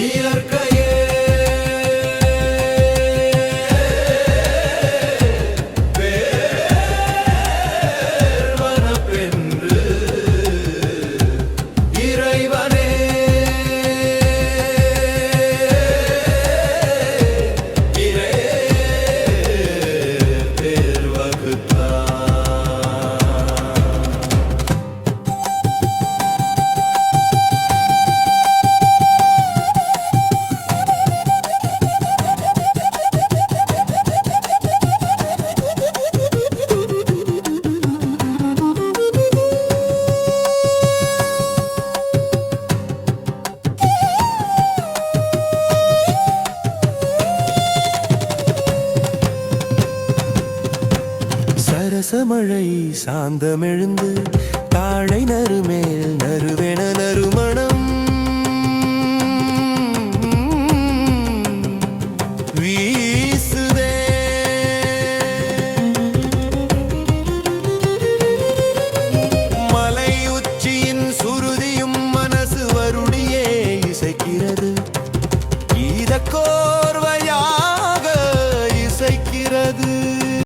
இயற்கையே ரசமழை சாந்தமெழுந்து தாழை நறுமேல் நறுவென நறுமணம். வீசுதே. மலை உச்சியின் சுருதியும் மனசு வருடியே இசைக்கிறது. இதக்கோ